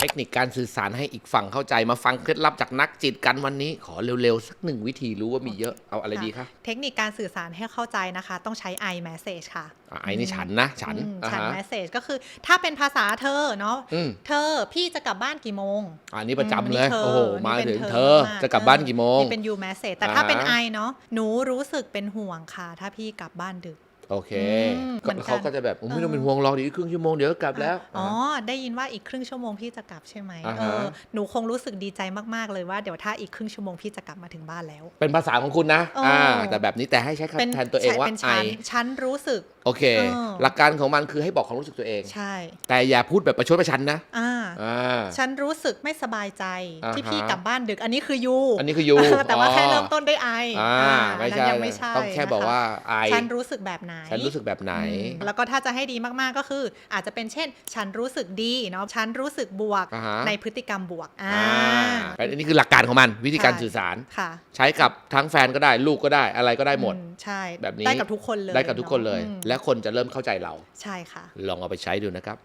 เทคนิคการสื่อสารให้อีกฝั่งเข้าใจมาฟังเคล็ดลับจากนักจิตกันวันนี้ ขอเร็วๆ สักหนึ่งวิธีรู้ว่ามีเยอะเอาอะไรดีคะเทคนิคการสื่อสารให้เข้าใจนะคะ ต้องใช้ I message ค่ะอะไอ้นี่ฉันนะฉันอืมอ่าฉันฮะ message ก็คือถ้าเป็นภาษาเธอเนาะอืมเธอพี่จะกลับบ้านกี่โมง อันนี้ประจำเลยนี่ธโอ้โหมานี่ป็นถึงธเธอมากจะกลับบ้านกี่โมงนี่เป็น you message แต่ถ้าเป็นอ่าฮะ I เนาะหนูรู้สึกเป็นห่วงค่ะ ถ้าพี่กลับบ้านดึก โอเคอืมก็เหมือนกันเขาก็จะแบบไม่ต้องเออเป็นห่วงรอเดี๋ยวอีกครึ่งชั่วโมงเดี๋ยวก็กลับแล้ว อ๋อ ได้ยินว่าอีกครึ่งชั่วโมงพี่จะกลับใช่ไหมอ่าเอฮะอหนูคงรู้สึกดีใจมากๆเลยว่าเดี๋ยวถ้าอีกครึ่งชั่วโมงพี่จะกลับมาถึงบ้านแล้ว เป็นภาษาของคุณนะเอออ่อ่าแต่แบบนี้แต่ให้ใช้คำแทนตัวเองว่าเป็นไอฉันฉันรู้สึก โอเคเออหลักการของมันคือให้บอกความรู้สึกตัวเอง ใช่ แต่อย่าพูดแบบประชดประชันนะอ่าอ่าฉันรู้สึกไม่สบายใจอ่าฮะที่พี่กลับบ้านดึก อันนี้คือยู อันนี้คือยูเแต่ว่าแค่เริ่มต้นด้วยไออ่าอ่าไม่อันใช่นั้นยังไม่ใช่ ต้องแค่บอกนะคะว่าไอฉันรู้สึกแบบไหนฉันรู้สึกแบบไหนอืมแล้วก็ถ้าจะให้ดีมากๆก็คือ อาจจะเป็นเช่น ฉันรู้สึกดีเนาะฉันรู้สึกบวกอ่าฮะในพฤติกรรมบวกอ่าอ่าอันนี้คือหลักการของมันวิธีการใช่สื่อสารค่ะใช้กับทั้งแฟนก็ได้ลูกก็ได้อะไรก็ได้หมดอืใช่แบบนี้ได้กับทุกคนเลยได้กับทุกคนเลยอืมและคนจะเริ่มเข้าใจเราใช่ค่ะ ลองเอาไปใช้ดูนะครับ